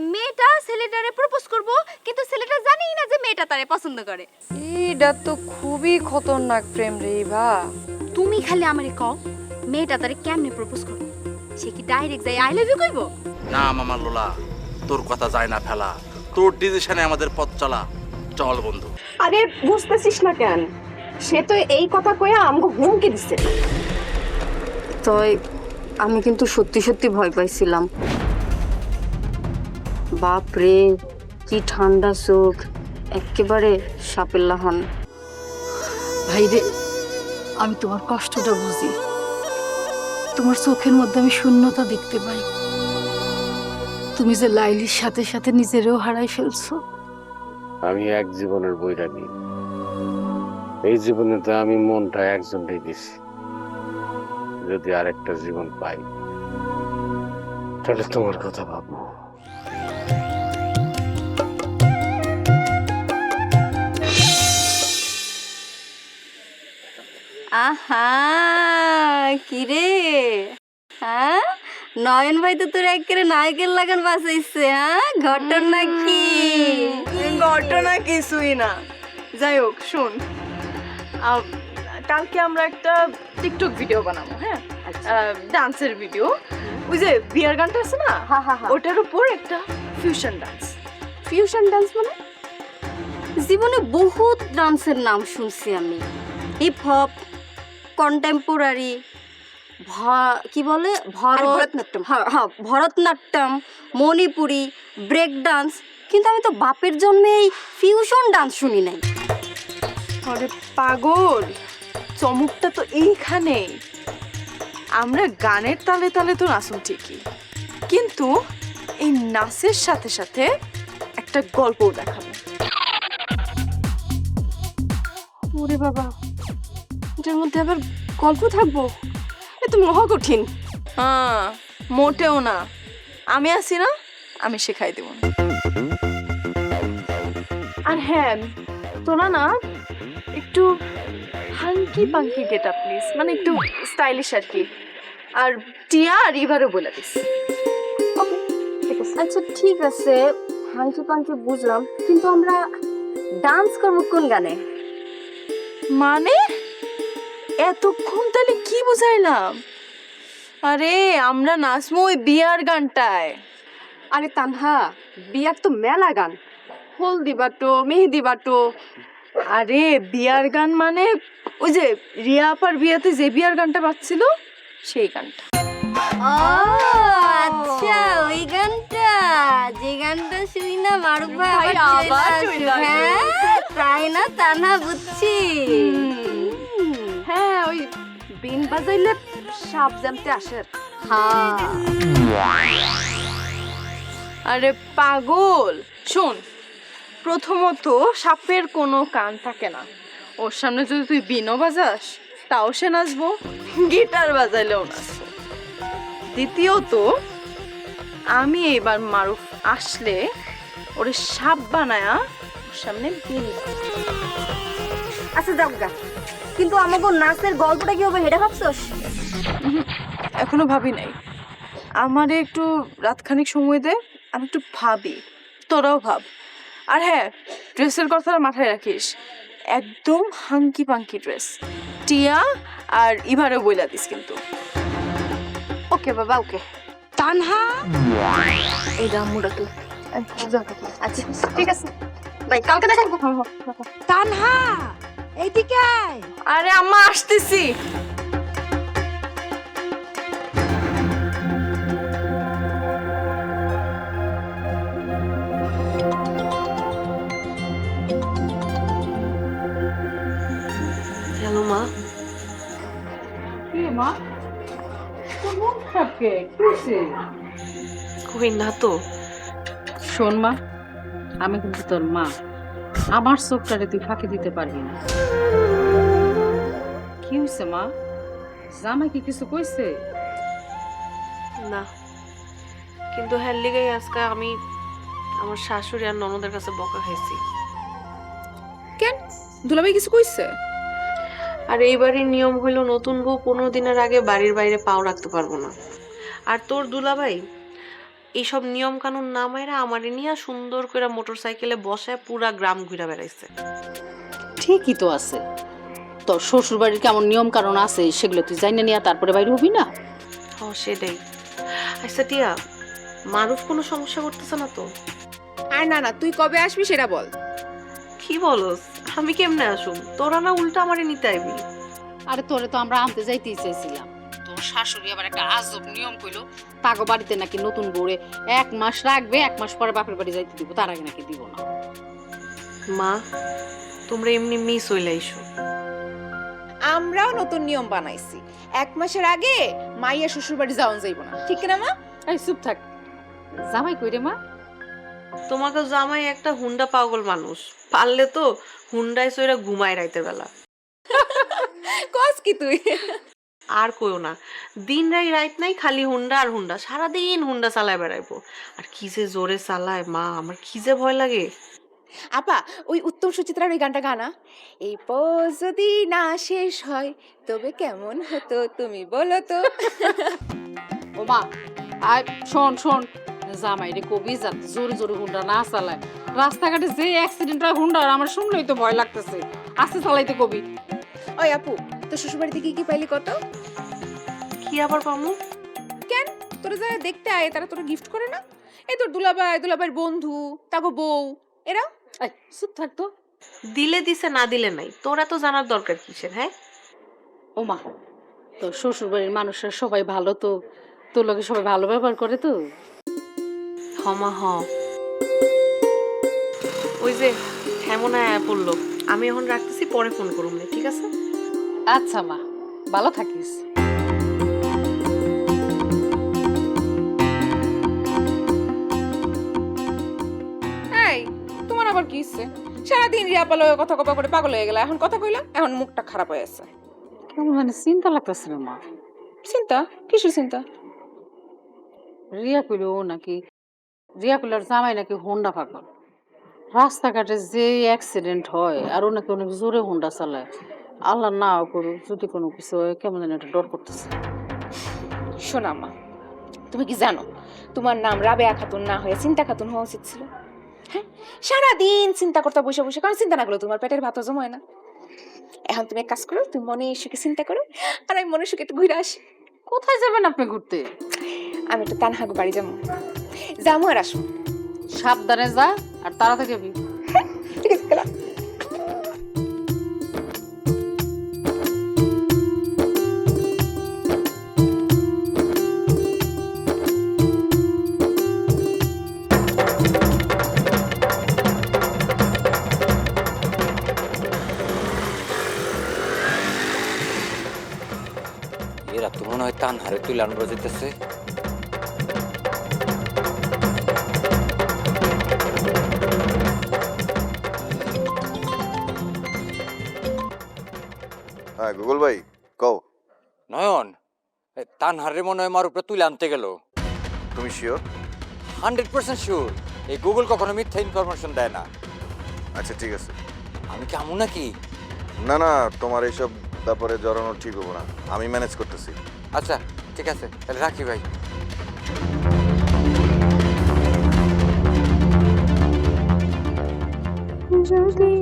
মেয়েটা ছেলেটারে প্রপোজ করব কিন্তু ছেলেটা জানেই না যে মেয়েটা তারে পছন্দ করে। এটা তো খুবই খতরনাক প্রেম রে বা তুমি খালি আমারে কও মেয়েটা তারে কেমনে প্রপোজ করব? সে কি ডাইরেক্ট যাই আই লাভ ইউ কইব? না মামা লোলা তোর কথা যায় না ফেলা। তোর ডিসিশনে আমাদের পথ চলা। চল বন্ধু। আরে বুঝতেছিস না কেন? সে তো এই কথা কয়ে আমাকে হুমকি দিচ্ছে তয় আমি কিন্তু সত্যি সত্যি ভয় পাইছিলাম। বাপ রে কি ঠান্ডা চোখ। একেবারে সাপের লাহন ভাইরে আমি তোমার কষ্টটা বুঝি। তোমার চোখের মধ্যে আমি শূন্যতা দেখতে পাই। তুমি যে লাইলির সাথে সাথে নিজেরও হারাই ফেলছো। আমি এক জীবনের বৈরাগী। এই জীবনে তো আমি মনটা একজনটাই দিছি। যদি আরেকটা জীবন পাই তাহলে তোমার কথা আহা কিরে? হ্যাঁ? নয়ন ভাই তো তোর একেবারে নায়কের লাগান বাঁচাইছে হ্যাঁ? ঘটনা কি? ঘটনা কিছুই না। যাই হোক শুন। কালকে আমরা একটা টিকটক ভিডিও বানাবো হ্যাঁ? ডান্সের ভিডিও। ওই যে বিয়ার গানটা আছে না? হা হা হা। ওটার উপর একটা ফিউশন ডান্স ফিউশন ডান্স মানে? জীবনে বহুত ডান্সের নাম শুনছি আমি। হিপ হপ কন্টেম্পোরারি কি বলে? ভরতনাট্যম। হ্যাঁ হ্যাঁ ভরতনাট্যম মণিপুরি ব্রেক ডান্স কিন্তু আমি তো বাপের জন্মে এই ফিউশন ডান্স শুনি নাই। আরে পাগল চমকটা তো এইখানেই আমরা গানের তালে তালে তো নাচুন ঠিকই। কিন্তু এই নাচের সাথে সাথে একটা গল্পও দেখাবো। ওরে বাবা। এটার মধ্যে আবার গল্প থাকব? এ তো মহা কঠিন। হ্যাঁ মোটেও না। আমি আছি না আমি শেখাই দেব। আর হ্যাঁ তোরা না একটু hanky panky get up please মানে একটু স্টাইলিশ আর কি। আর টিয়া আর এবারও বলে দিস। আচ্ছা ঠিক আছে। হাঙ্কি পাঙ্কি বুঝলাম। কিন্তু আমরা ডান্স করব কোন গানে? মানে? এতক্ষণ তাহলে কি বুঝাইলাম? আরে আমরা নাচবো ওই বিয়ার গানটায়। আরে তানহা বিয়ার তো মেলা গান। হলদি বাটো মেহেদি বাটো। আরে বিয়ার গান মানে ওই যে রিয়া আপার বিয়াতে যে বিয়ার গানটা বাজছিল সেই গানটা। ও আচ্ছা ওই গানটা। যে গানটা শুনি না মারুক ভাই আবার। হ্যাঁ তাই না তানহা বুঝছি। বিন বাজাইলে সাপ জানতে আসে। আরে পাগল! শোন, প্রথমত সাপের কোনো কান থাকে না। ওর সামনে যদি তুই বিনও বাজাস, তাও সে নাচবো, গিটার বাজাইলেও নাচবো। দ্বিতীয়ত, আমি এবার মারুফ আসলে ওরে সাপ বানায়া ওর সামনে বিন আচ্ছা যাও গা। কিন্তু আমাকে নাচের গল্পটা কি হবে হেডে ভাবছস? এখনও ভাবি নাই। আমারে একটু রাতখানিক সময় দে আমি একটু ভাবি তোরাও ভাব। আর হ্যাঁ ড্রেসের কথা মাথায় রাখিস একদম হাঙ্কি পাঙ্কি ড্রেস। টিয়া আর ইভারও বইলা দিস কিন্তু। ওকে বাবা ওকে। তানহা? এই রামুটা তো। আচ্ছা ঠিক আছে। ভাই কালকে দেখাবো তানহা? এইদিকে আয়। আরে আম্মা আসতেছি। হ্যালো না তো। শোন মা আমি কিন্তু তোর মা। আমার চোখটারে তুই ফাঁকি দিতে পারবি না। কি হয়েছে মা? জামাই কি কিছু কইছে? না। কিন্তু হ্যার লিগেই আজকে আমি আমার শাশুড়ি আর ননদের কাছে বকা খাইছি। কেন? দুলাভাই কিছু কইছে? আর এই বাড়ির নিয়ম হইল নতুন বউ পনেরো দিনের আগে বাড়ির বাইরে পাও রাখতে পারব না। আর তোর দুলাভাই এইসব নিয়ম কানুন না মাইরা আমারে নিয়ে সুন্দর করে মোটর সাইকেলে বসায় পুরা গ্রাম ঘুরে বেড়াইছে। ঠিকই তো আছে। তোর শ্বশুর বাড়ির কেমন নিয়ম কারণ আছে সেগুলো তুই জানি নিয়ে তারপরে বাইরে হবি না? হ সেটাই। আচ্ছা টিয়া মারুফ কোনো সমস্যা করতেছে না তো? আর না না তুই কবে আসবি সেটা বল। কি বলস? আমি কেমনে আসুম? তোরা না উল্টা আমারে নিতে আইবি। আরে তোরে তো আমরা আনতে যাইতেই চাইছিলাম। শাশুড়ি আবার একটা আজব নিয়ম কইলো তাগো বাড়িতে নাকি নতুন বউরে এক মাস রাখবে এক মাস পরে বাপের বাড়ি যাইতে দিব তার আগে নাকি দিব না। মা তোমরা এমনি মিস হইলে আইসো আমরাও নতুন নিয়ম বানাইছি। এক মাসের আগে মাইয়া শ্বশুর বাড়ি যাওয়া যাইব না। ঠিক না মা? এই চুপ থাক। জামাই কইরে মা? তোমাকে জামাই একটা হুন্ডা পাগল মানুষ। পারলে তো হুন্ডায় সইরা ঘুমায় রাইতে বেলা। কস কি তুই? আর কইও না। দিন রাই রাইত নাই খালি হুন্ডা আর হুন্ডা সারাদিন হুন্ডা চালায় বেড়াইবো। আর কি যে জোরে চালায় মা আমার কি যে ভয় লাগে। আপা ওই উত্তম সুচিত্রার ওই গানটা গানা এই পজ যদি না শেষ হয় তবে কেমন হতো তুমি বলো তো? ও মা আয় শোন শোন। জামাই রে কবি যাতে জোরে জোরে হুন্ডা না চালায়। রাস্তাঘাটে যে অ্যাক্সিডেন্ট হয় হুন্ডার আমার শুনলেই তো ভয় লাগতেছে। আস্তে চালাইতে কবি। ওই আপু তোর শ্বশুর বাড়িতে কি কি পাইলি কত? কি আবার পামু? কেন? তোরা যারা দেখতে আয় তারা তোরা গিফট করে না? এই তোর দুলাভাই দুলাভাইয়ের বন্ধু তাগো বউ এরা এই চুপ থাক তো। দিলে দিছে না দিলে নাই। তোরা তো জানার দরকার কিসের হ্যাঁ? ও মা তোর শ্বশুর বাড়ির মানুষরা সবাই ভালো তো। তোর লোকে সবাই ভালো ব্যবহার করে তো। হমা হ। ওই যে হেমন আয়া পড়ল। আমি এখন রাখতেছি পরে ফোন করুম নে, ঠিক আছে? আচ্ছা মা। ভালো থাকিস। এই তোমার আবার কি ইচ্ছে? সারাদিন রিয়া পালো কথা কপা করে পাগল হয়ে গেল। এখন কথা কইলা এখন মুখটা খারাপ হয়ে আছে। কেমন মানে চিন্তা লাগতেছে না মা? চিন্তা? কিসের চিন্তা? রিয়া কইল ও নাকি রিয়া কইলার জামাই নাকি হোন্ডা পাগল। রাস্তাঘাটে যে অ্যাক্সিডেন্ট হয় আর ও নাকি অনেক জোরে হোন্ডা চালায়। আল্লাহ না করুক যদি কোনো কিছু হয় কেমন যেন একটা ডর করতেছে। শোনা মা তুমি কি জানো তোমার নাম রাবেয়া খাতুন না হয়ে চিন্তা খাতুন হওয়া উচিত ছিল। হ্যাঁ সারাদিন চিন্তা করতে বসে বসে কারণ চিন্তা না করলে তোমার পেটের ভাতও জমায় না। এখন তুমি এক কাজ করো তুমি মনে সুখে চিন্তা করো আর আমি মনে সুখে একটু ঘুরে আসি। কোথায় যাবেন আপনি ঘুরতে? আমি একটু তানহাগু বাড়ি যাব। যাব আর আসব। সাবধানে যা আর তাড়াতাড়ি যাবি। মনে তুই তুলে যেতেছে হ্যাঁ গুগল ভাই কও। নয়ন তান হারে মনে হয় আমার উপরে তুলে আনতে গেল। তুমি শিওর হান্ড্রেড পার্সেন্ট শিওর এই গুগল কখনো মিথ্যা ইনফরমেশন দেয় না। আচ্ছা ঠিক আছে। আমি কি আমু নাকি? না না তোমার এইসব ব্যাপারে জড়ানো ঠিক হব না। আমি ম্যানেজ করতেছি। আচ্ছা ঠিক আছে, তাহলে রাখি ভাই। যদি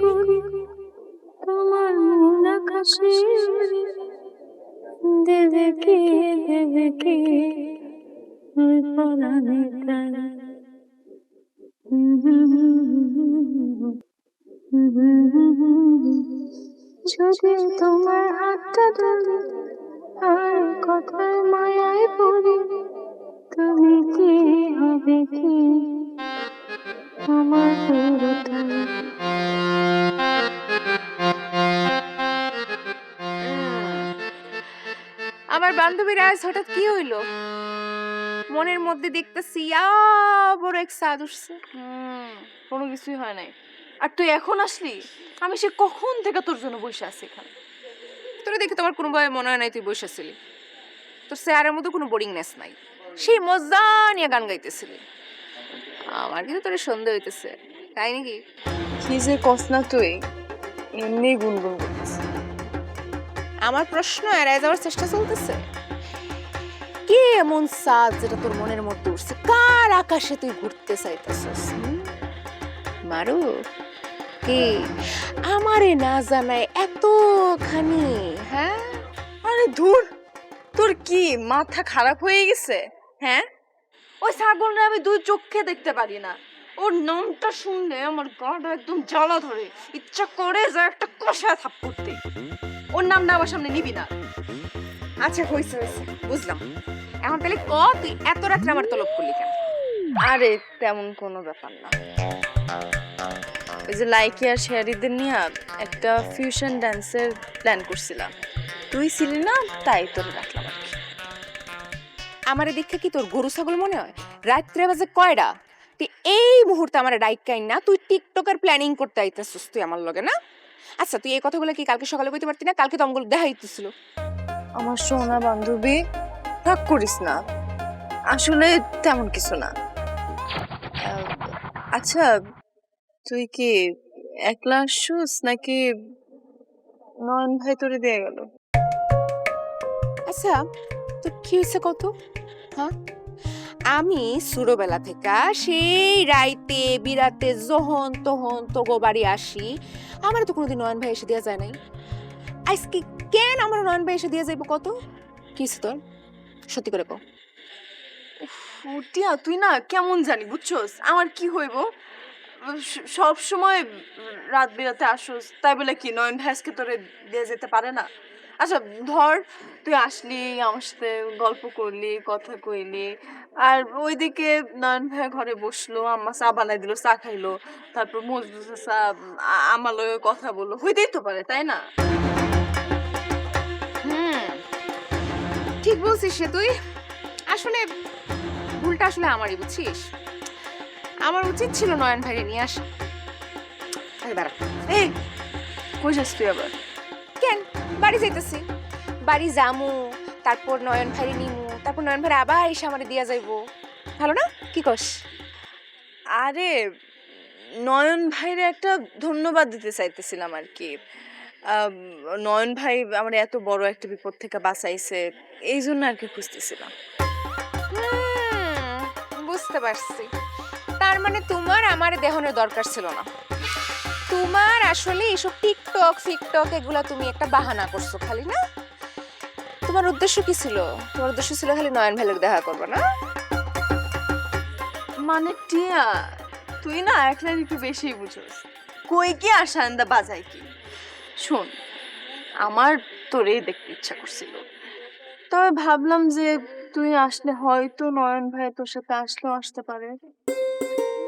করি, তোমার মন আকাশে দেবে কে দেবে কে? পরাণে প্রাণ। যদি তোমার হাতটা ধরে আর কথার মায়ায় পড়ি তুমি কি হবে কি? আমার পুরোটাই বান্ধবীর আজ হঠাৎ কি হইল? মনের মধ্যে দেখতেছি বড় এক সাদ উঠছে। কোনো কিছুই হয় নাই। আর তুই এখন আসলি? আমি সে কখন থেকে তোর জন্য বসে আছি এখানে? তোরা দেখে তোমার কোনোভাবে মনে হয় নাই তুই বসে আছিলি তোর চেয়ারের মধ্যে কোনো বোরিংনেস নাই। সেই মজা নিয়ে গান গাইতেছিলি। আমার কিন্তু তোর সন্দেহ হইতেছে তাই নাকি? কি যে কস না তুই এমনি গুনগুন করতেছে আমার প্রশ্ন এড়াই যাওয়ার চেষ্টা চলতেছে? কে এমন সাজ যেটা তোর মনের মধ্যে উঠছে? কার আকাশে তুই ঘুরতে চাইতেছস মারু কি? আমারে না জানায় এতখানি। হ্যাঁ? আরে ধুর তোর কি মাথা খারাপ হয়ে গেছে? হ্যাঁ? ওই ছাগলটা আমি দুই চোখে দেখতে পারি না। ওর নামটা শুনলে আমার গাটা একদম জ্বালা ধরে। ইচ্ছা করে যে একটা কষা থাপ করতে ওর নামটা আমার সামনে নিবি না। আচ্ছা হইছে হইছে বুঝলাম। এখন তাহলে ক তুই এত রাত্রে আমার তলব করলি কেন? আরে তেমন কোনো ব্যাপার না। যে লাইকি আর শেয়ারিদের নিয়ে একটা ফিউশন ড্যান্সের প্ল্যান করছিলাম। তুই ছিলি না তাই তোর রাখলাম আর কি। আমার দীক্ষা কি তোর গরু ছাগল মনে হয়? রাত্রে বাজে কয়টা? তুই এই মুহূর্তে আমার ডাইক কাইন না তুই টিকটকের প্ল্যানিং করতে আইতেছিস তুই আমার লগে না? আচ্ছা তুই এই কথাগুলো কি কালকে সকালে কইতে পারতি না? কালকে তো আমগুলো দেখা হইতেছিল আমার সোনা বান্ধবী রাগ করিস না। আসলে তেমন কিছু না। আচ্ছা তুই কি একলা আসছিস নাকি নয়ন ভাই তোরে দিয়ে গেল? আচ্ছা তো কি হয়েছে কত হ্যাঁ? আমি ছোটবেলা থেকে সেই রাইতে বিরাতে যখন তহন তোগো বাড়ি আসি আমার তো কোনোদিন নয়ন ভাই এসে দেওয়া যায় নাই। আজকে কেন আমার নয়ন ভাই এসে দিয়ে যাইব কত কিছু তোর? সত্যি করে কো ফুটিয়া তুই না কেমন জানি বুঝছস? আমার কি হইব? সব সময় রাত বেরাতে আসোস তাই বলে কি নয়ন ভ্যাসকে তোরে দিয়ে যেতে পারে না। আচ্ছা ধর তুই আসলি, আমার সাথে গল্প করলি, কথা কইলি, আর ওইদিকে নয়ন ভাই ঘরে বসল, আম্মা চা বানাই দিল, চা খাইলো, তারপর মজদুর চা আমার লগে কথা বলল, হইতেই তো পারে, তাই না? হুম, ঠিক বলছিস সে তুই। আসলে ভুলটা আসলে আমারই, বুঝছিস? আমার উচিত ছিল নয়ন ভাইরে নিয়ে আসা। আরে দাঁড়া। এই কই যাস তুই আবার? কেন? বাড়ি যাইতেছি। বাড়ি যামু তারপর নয়ন ভাইরে নিমু তারপর নয়ন ভাইরে আবার এসে আমারে দিয়া যাইবো। ভালো না? কি কস? আরে নয়ন ভাইরে একটা ধন্যবাদ দিতে চাইতেছিলাম আর কি নয়ন ভাই আমার এত বড় একটা বিপদ থেকে বাঁচাইছে এই জন্য আর কি খুঁজতেছিলাম বুঝতে পারছি। তার মানে তোমার আমার দেহনের দরকার ছিল না। তোমার আসলে এইসব টিকটক, ফিকটক এগুলা তুমি একটা বাহানা করছ খালি না? তোমার উদ্দেশ্য কি ছিল? তোমার উদ্দেশ্য ছিল খালি নয়ন ভ্যালের দেখা করবে না? মানে টিয়া, তুই না একলা একটু বেশি বুঝোস। কই কি আসান্দা বাজাই কি? শোন, আমার তোরে দেখতে ইচ্ছা করছিল। তবে ভাবলাম যে তুই আসলে হয়তো নয়ন ভাই তোর সাথে আসলেও আসতে পারে।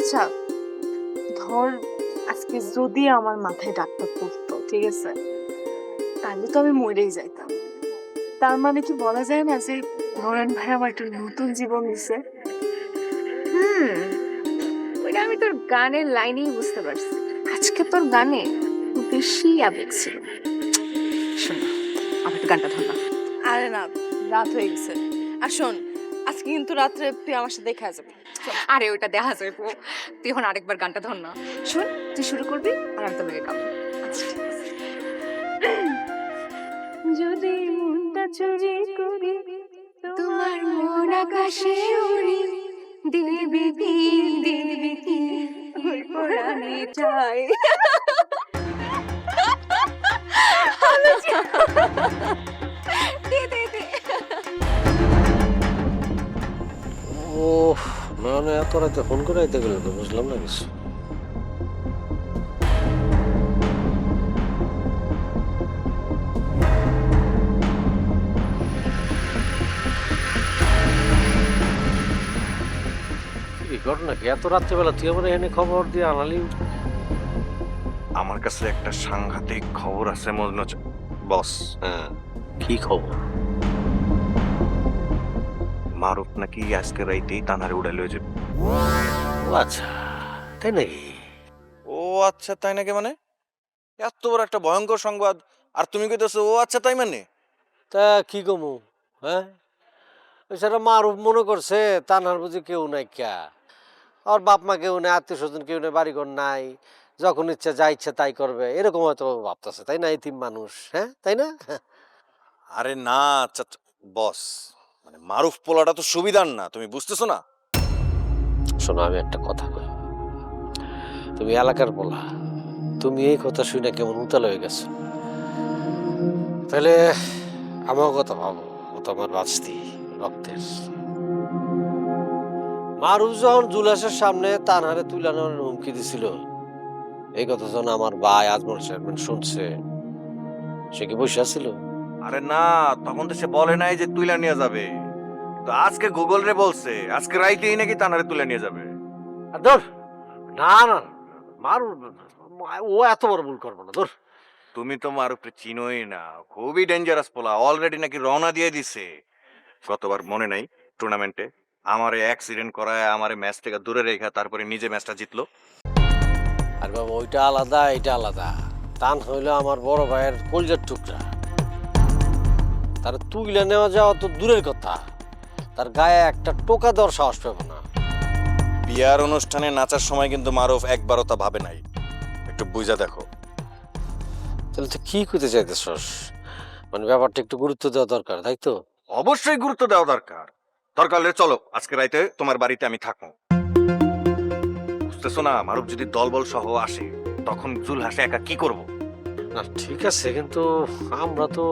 আচ্ছা ধর আজকে যদি আমার মাথায় ডাক্তার পড়তো ঠিক আছে? তাহলে তো আমি মরেই যাইতাম। তার মানে কি বলা যায় না যে নয়ন ভাই আমার একটা নতুন জীবন দিছে? হুম ওইটা আমি তোর গানের লাইনেই বুঝতে পারছি। আজকে তোর গানে বেশি আবেগ ছিল। শোন আমার গানটা ধর না। আরে না রাত হয়ে গেছে। আর শোন আজকে কিন্তু রাত্রে তুই আমার সাথে দেখা যাবে। আরে ওইটা দেখা যাবে। তুই এখন আরেকবার গানটা ধর না। শোন তুই শুরু করবি আর আমি লেগে গাবো। আচ্ছা যদি মনটা চুরি করি তোমার মন আকাশে উড়ি দিবি কি দিবি কি ওই পরাণে চাই দে ও মানে এত রাতে ফোন করে আইতে গেলে তো বুঝলাম না কিছু। ঘটনা কি? এত রাত্রেবেলা তুই আমার এখানে খবর দিয়ে আনালি? আমার কাছে একটা সাংঘাতিক খবর আছে মজনু বস হ্যাঁ। কি খবর? মারুফ নাকি আজকে রাইতেই তানারে উড়াই লয়ে যাবে। ও আচ্ছা তাই নাকি? ও আচ্ছা তাই নাকি মানে? এত বড় একটা ভয়ঙ্কর সংবাদ আর তুমি কইতেছো ও আচ্ছা তাই মানে? তা কি কমু হ্যাঁ? এছাড়া মারুফ মনে করছে তানার বুঝি কেউ নাই ক্যা আর বাপ মা কেউ নেই আত্মীয় স্বজন কেউ নেই বাড়িঘর নাই যখন ইচ্ছা যা ইচ্ছা তাই করবে এরকম হয়তো ভাবতেছে তাই না এই এতিম মানুষ হ্যাঁ তাই না? আরে না আচ্ছা বস মানে মারুফ পোলাটা তো সুবিধার না তুমি বুঝতেছো না? শোনো আমি একটা কথা কই। তুমি এলাকার বলা তুমি এই কথা শুনে কেমন উতাল হয়ে গেছো? তাহলে আমার কথা ভাবো ও তো আমার বাঁচতি রক্তের। মারুফ যখন জুলাসের সামনে তানহারে তুলানোর হুমকি দিছিল এই কথা যখন আমার ভাই আজমল চেয়ারম্যান শুনছে সে কি বসে আছিল? আরে না তখন তো সে বলে নাই যে তুইলা নিয়ে যাবে। তো আজকে গুগল রে বলছে আজকে রাইতেই নাকি তানারে তুলে নিয়ে যাবে। ধর না না মারু ও এত বড় ভুল করব না ধর। তুমি তো মারুফকে চিনোই না খুবই ডেঞ্জারাস পোলা অলরেডি নাকি রওনা দিয়ে দিছে। গতবার মনে নাই টুর্নামেন্টে আমারে অ্যাক্সিডেন্ট করায় আমারে ম্যাচ থেকে দূরে রেখা তারপরে নিজে ম্যাচটা জিতলো। আর বাবা ওইটা আলাদা এটা আলাদা। তান হইল আমার বড় ভাইয়ের কলজার টুকরা। তার তুইলে নেওয়া যাওয়া তো দূরের কথা। তার গায়ে একটা টোকা দেওয়ার সাহস পাবো না। বিয়ার অনুষ্ঠানে নাচার সময় কিন্তু মারুফ একবারও তা ভাবে নাই। একটু বুঝা দেখো। তাহলে তো কি করতে চাইতেছস? মানে ব্যাপারটা একটু গুরুত্ব দেওয়া দরকার তাই তো? অবশ্যই গুরুত্ব দেওয়া দরকার। দরকার হলে চলো আজকে রাইতে তোমার বাড়িতে আমি থাকব। বুঝতেছো না মারুফ যদি দলবল সহ আসে তখন জুল হাসে একা কি করব? না ঠিক আছে কিন্তু আমরা তো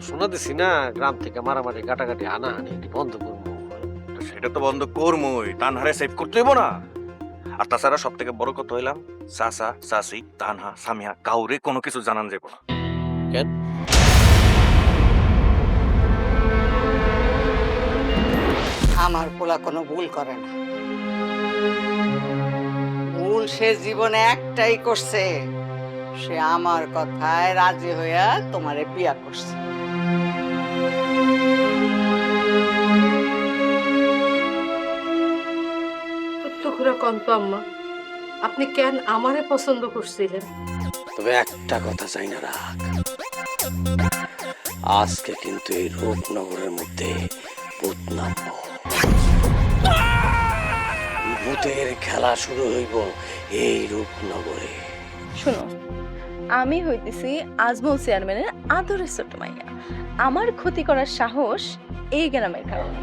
ঘোষণা দিছি না গ্রাম থেকে মারামারি কাটাকাটি হানাহানি এটি বন্ধ করব। সেটা তো বন্ধ করমই তানহারে সেভ করতে হইব না। আর তাছাড়া সব থেকে বড় কথা হইলাম সাসা সাসি তানহা সামিয়া কাউরে কোনো কিছু জানান যাব না। কেন? আমার পোলা কোনো ভুল করে না। ভুল সে জীবনে একটাই করছে সে আমার কথায় রাজি হইয়া তোমারে বিয়া করছে। কন্ত আম্মা আপনি কেন আমারে পছন্দ করছিলেন? তবে একটা কথা চাই না রাখ আজকে কিন্তু এই রূপনগরের মধ্যে ভূত নামব ভূতের খেলা শুরু হইব এই রূপনগরে। শোনো আমি হইতেছি আজমল চেয়ারম্যানের আদরের ছোট মাইয়া। আমার ক্ষতি করার সাহস এই গ্রামের কারণে।